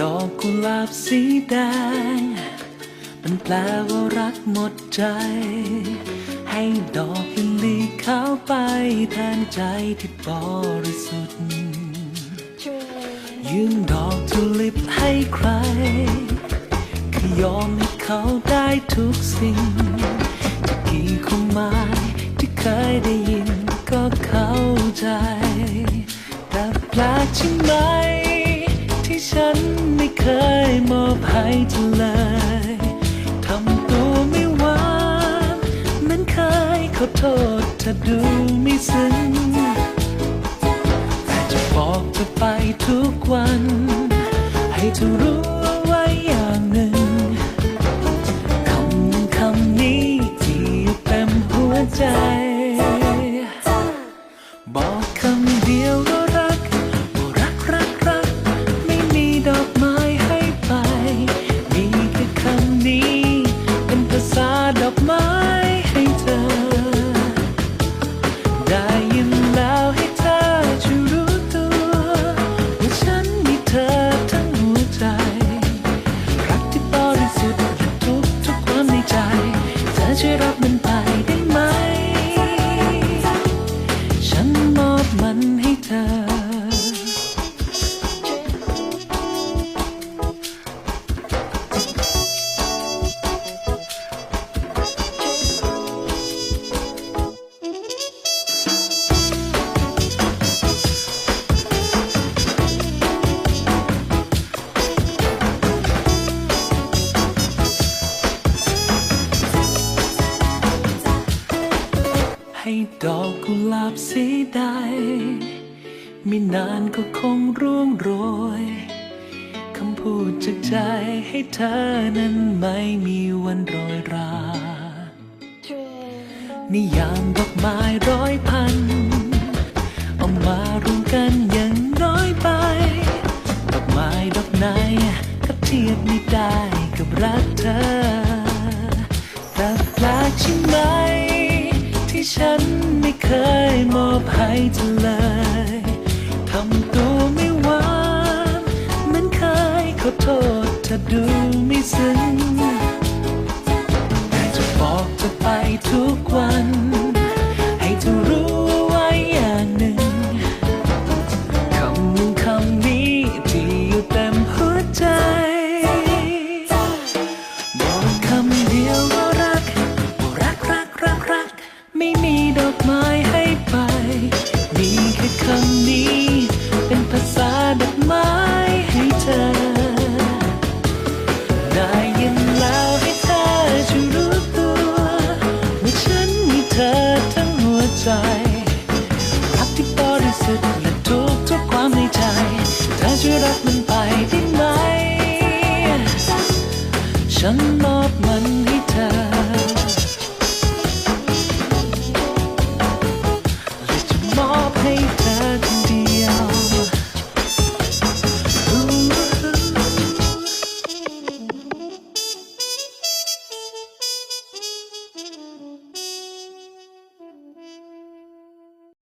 ดอกกุหลาบสีแดง มันแปลว่ารักหมดใจ ให้ดอกลิลลี่ขาวไปแทนใจที่บริสุทธิ์ยื่นดอกทูลิปให้ใครคือยอมให้เขาได้ทุกสิ่งจะกี่ความหมายที่เคยได้ยินก็เข้าใจ แต่แปลกใช่ไหม เคยมอบให้เธอเลยทำตัวไม่หวานเหมือนเคยขอโทษเธอดูไม่ซึ้งแต่จะบอกเธอไปทุกวัน ให้เธอรู้ รับมันไปได้ ให้ดอกกุหลาบสีใด ไม่นานก็คงร่วงโรย คำพูดจากใจให้เธอนั้นไม่มีวันโรยรา นิยามดอกไม้ร้อยพัน เอามารวมกันยังน้อยไป ดอกไม้ดอกไหนก็เทียบไม่ได้กับรักเธอแต่แปลกใช่ไหม ที่ฉันไม่เคยมอบให้เธอเลยทำตัวไม่หวานเหมือนเคยขอโทษเธอดูไม่ซึ้งแต่จะบอกเธอไปทุกวัน รักมันไปได้ไหม ฉันมอบมันให้